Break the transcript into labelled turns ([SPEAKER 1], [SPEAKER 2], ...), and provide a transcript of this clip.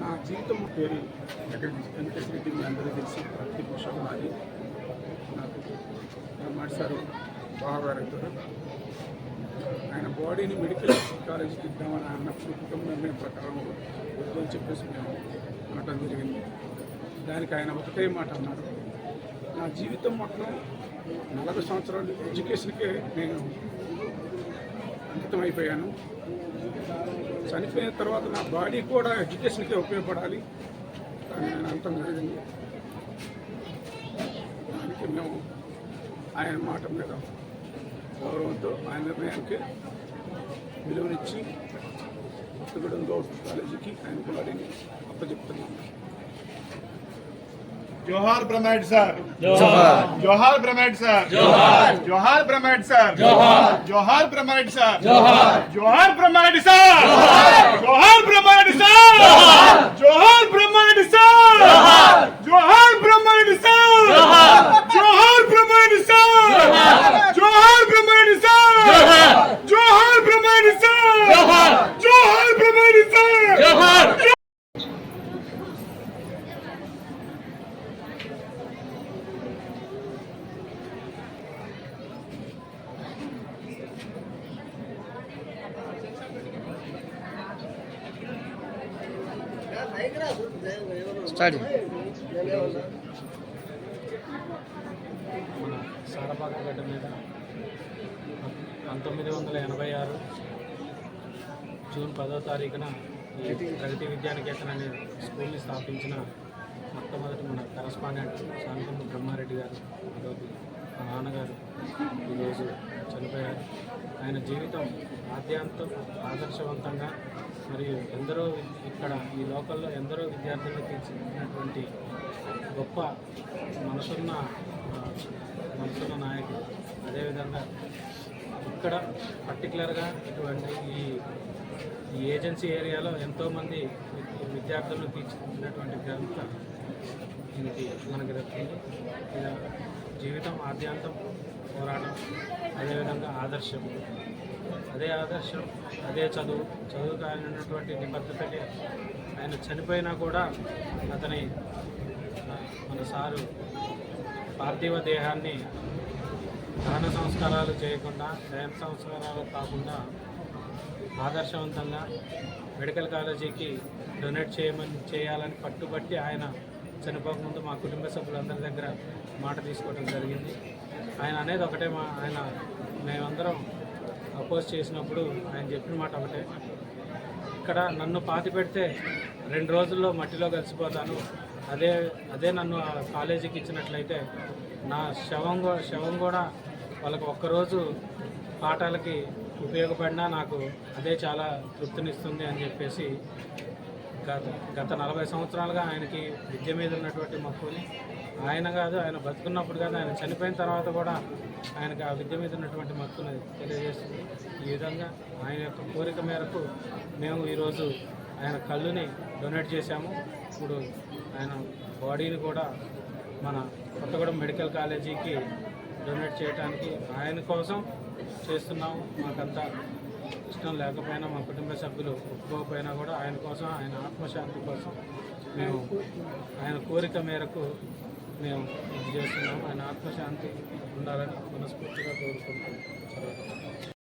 [SPEAKER 1] నా జీవితం పేరు వెంకటరెడ్డి మీ అందరికీ తెలిసి ప్రతిపక్షం నాది. నాకు మాట సార్ బావగారు ఆయన బాడీని మెడికల్ కాలేజీకి ఇద్దామని అన్నప్పుడు కుటుంబ నిర్ణయం ప్రకారం వద్దు అని చెప్పేసి మేము అనటం జరిగింది. దానికి ఆయన ఒకటే మాట అన్నారు. నా జీవితం మొత్తం నలభై సంవత్సరాలు ఎడ్యుకేషన్కే నేను అంకితం అయిపోయాను చనిపోయిన తర్వాత నా బాడీ కూడా ఎడ్యుకేషన్కే ఉపయోగపడాలి. ఆయన నేను అంటం జరిగింది. దానికి మేము ఆయన మాట మీద గౌరవంతో ఆయన నిర్ణయానికి విలువనిచ్చి కొత్తగూడెం కాలేజీకి ఆయన కులాడిని అప్పచెప్తున్నాము
[SPEAKER 2] जोहार ब्रह्मेड सर। जोहार। जोहार ब्रह्मेट सर। जोहार। ब्रह्मेड सर। जोहार। ब्रह्मेड सर। जोहार। ब्रह्मेड सर। जोहार ब्रह्मेड सर।
[SPEAKER 3] స్టార్ట్
[SPEAKER 4] మన సారపాక గడ్డ మీద పంతొమ్మిది వందల ఎనభై ఆరు జూన్ పదో తారీఖున ఈ ప్రగతి విద్యానికేతన్ అనే స్కూల్ని స్థాపించిన మొట్టమొదటి మన కరస్పాండెంట్ శాంతమ్మ బ్రహ్మారెడ్డి గారు మా నాన్నగారు ఈరోజు చనిపోయారు. ఆయన జీవితం ఆద్యాంతం ఆదర్శవంతంగా మరియు ఎందరో ఇక్కడ ఈ లోకల్లో ఎందరో విద్యార్థులను తీర్చిదిద్దినటువంటి గొప్ప మనసున్న మనసున్న నాయకుడు. అదేవిధంగా ఇక్కడ పర్టికులర్గా ఇటువంటి ఈ ఈ ఏజెన్సీ ఏరియాలో ఎంతోమంది విద్యార్థులు విద్యార్థులను తీర్చిదిద్దినటువంటి గ్రంథ దీనికి మనకి దక్కింది ఇలా జీవితం ఆద్యాంతం పోరాటం అదేవిధంగా ఆదర్శం. అదే ఆదర్శం అదే చదువు. చదువుకు ఆయన ఉన్నటువంటి నిబద్ధతకి ఆయన చనిపోయినా కూడా అతని మన సారు పార్థివ దేహాన్ని దాన సంస్కారాలు చేయకుండా దయన సంస్కారాలు కాకుండా ఆదర్శవంతంగా మెడికల్ కాలేజీకి డొనేట్ చేయమని చేయాలని పట్టుబట్టి ఆయన చనిపోకముందు మా కుటుంబ సభ్యులందరి దగ్గర మాట తీసుకోవడం జరిగింది. ఆయన అనేది ఒకటే మా ఆయన మేమందరం అపోజ్ చేసినప్పుడు ఆయన చెప్పిన మాట ఒకటే. ఇక్కడ నన్ను పాతి పెడితే రెండు రోజుల్లో మట్టిలో కలిసిపోతాను. అదే అదే నన్ను ఆ కాలేజీకి ఇచ్చినట్లయితే నా శవం శవం కూడా వాళ్ళకి ఒక్కరోజు పాఠాలకి ఉపయోగపడినా నాకు అదే చాలా తృప్తినిస్తుంది అని చెప్పేసి గత గత నలభై సంవత్సరాలుగా ఆయనకి విద్య మీద ఉన్నటువంటి మక్కువని ఆయన కాదు ఆయన బతుకున్నప్పుడు కాదు ఆయన చనిపోయిన తర్వాత కూడా ఆయనకి ఆ విద్య మీద ఉన్నటువంటి మక్కువని తెలియజేస్తుంది. ఈ విధంగా ఆయన యొక్క కోరిక మేరకు మేము ఈరోజు ఆయన కళ్ళుని డొనేట్ చేశాము. ఇప్పుడు ఆయన బాడీని కూడా మన కొత్తగూడెం మెడికల్ కాలేజీకి డొనేట్ చేయడానికి ఆయన కోసం చేస్తున్నాము మాకంతా ఇష్టం లేకపోయినా మా కుటుంబ సభ్యులు ఒప్పుకోకపోయినా కూడా ఆయన కోసం ఆయన ఆత్మశాంతి కోసం మేము ఆయన కోరిక మేరకు మేము ఇది చేస్తున్నాము ఆయన ఆత్మశాంతి ఉండాలని మనస్ఫూర్తిగా కోరుకుంటున్నాం.